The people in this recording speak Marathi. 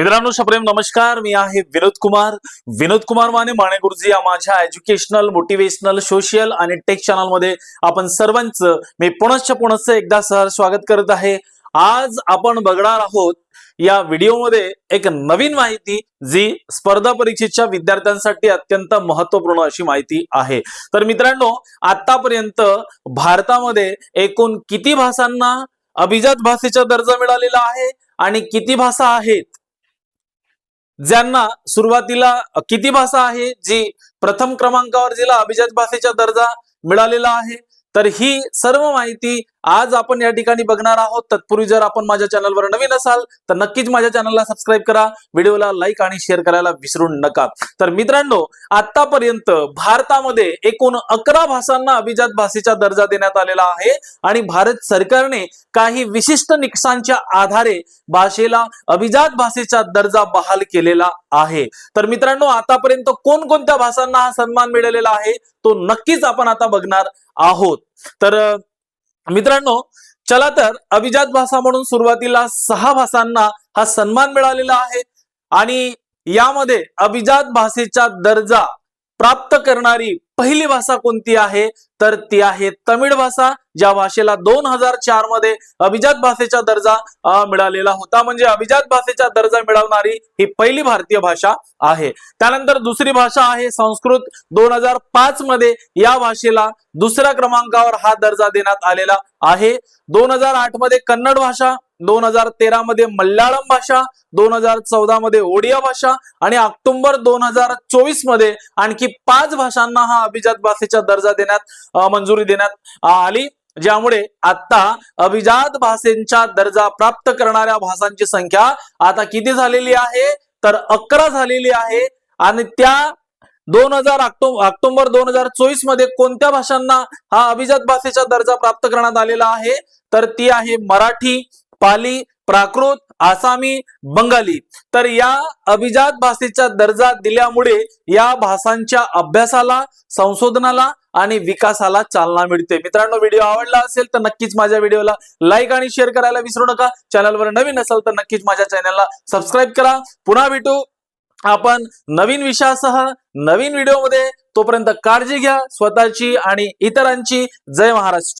मित्रांनो सप्रेम नमस्कार. मी आहे विनोद कुमार. विनोद कुमार माने माने गुरुजी या माझ्या एज्युकेशनल मोटिवेशनल सोशल आणि टेक चॅनलमध्ये आपण सर्वांचं मी पुनश्च पुनश्च एकदा सर स्वागत करत आहे. आज आपण बघणार आहोत या व्हिडिओमध्ये एक नवीन माहिती जी स्पर्धा परीक्षेच्या विद्यार्थ्यांसाठी अत्यंत महत्त्वपूर्ण अशी माहिती आहे. तर मित्रांनो आतापर्यंत भारतामध्ये एकूण किती भाषांना अभिजात भाषेचा दर्जा मिळालेला आहे आणि किती भाषा आहेत? ज्यांना सुरुवातीला किती भाषा आहे जी प्रथम क्रमांकावर जिला अभिजात भाषेचा दर्जा मिळालेला आहे तर ही सर्व माहिती आज आपण या ठिकाणी बघणार आहोत. तत्पूर्वी जर आपण माझ्या चॅनलवर नवीन असाल तर नक्कीच माझ्या चॅनलला सबस्क्राईब करा. व्हिडिओला लाईक आणि शेअर करायला विसरू नका. तर मित्रांनो आतापर्यंत भारतामध्ये एकूण अकरा भाषांना अभिजात भाषेचा दर्जा देण्यात आलेला आहे. आणि भारत सरकारने काही विशिष्ट निकषांच्या आधारे भाषेला अभिजात भाषेचा दर्जा बहाल केलेला आहे. तर मित्रांनो आतापर्यंत कोणकोणत्या भाषांना हा सन्मान मिळालेला आहे तो नक्कीच आपण आता बघणार आहोत. तर मित्रांनो चला तर अभिजात भाषा म्हणून सुरुवातीला सहा भाषांना हा सन्मान मिळालेला आहे आणि यामध्ये अभिजात भाषेचा दर्जा प्राप्त करणारी पहिली भाषा कोणती आहे? तर ती आहे तमिळ भाषा ज्या भाषेला दोन हजार चारमध्ये अभिजात भाषेचा दर्जा मिळालेला होता. म्हणजे अभिजात भाषेचा दर्जा मिळवणारी ही पहिली भारतीय भाषा आहे. त्यानंतर दुसरी भाषा आहे संस्कृत. दोन हजार पाच मध्ये या भाषेला दुसऱ्या क्रमांकावर हा दर्जा देण्यात आलेला आहे. दोन हजार आठमध्ये कन्नड भाषा दोन हजार तेरा मध्ये मल्याळम भाषा दोन हजार चौदा मध्ये ओडिया भाषा आणि ऑक्टोबर दोन हजार चोवीसमध्ये आणखी पाच भाषांना हा अभिजात भाषेचा दर्जा देण्यात मंजुरी देण्यात आली. ज्यामुळे आता अभिजात भाषेंचा दर्जा प्राप्त करणाऱ्या भाषांची संख्या आता किती झालेली आहे? तर अकरा झालेली आहे. आणि त्या दोन हजार ऑक्टोबर दोन हजार चोवीसमध्ये कोणत्या भाषांना हा अभिजात भाषेचा दर्जा प्राप्त करण्यात आलेला आहे? तर ती आहे मराठी. पाली प्राकृत आसामी बंगाली. तर या अभिजात भाषेचा दर्जा दिल्यामुळे या भाषांच्या अभ्यासाला संशोधनाला आणि विकासाला चालना मिळते. मित्रांनो व्हिडिओ आवडला असेल तर नक्कीच माझ्या व्हिडिओला लाईक आणि शेअर करायला विसरू नका. चॅनलवर नवीन असेल तर नक्कीच माझ्या चॅनलला सबस्क्राईब करा. पुन्हा भेटू. आपण नवीन विषयासह नवीन व्हिडिओमध्ये तोपर्यंत काळजी घ्या. स्वतःची आणि इतरांची. जय महाराष्ट्र.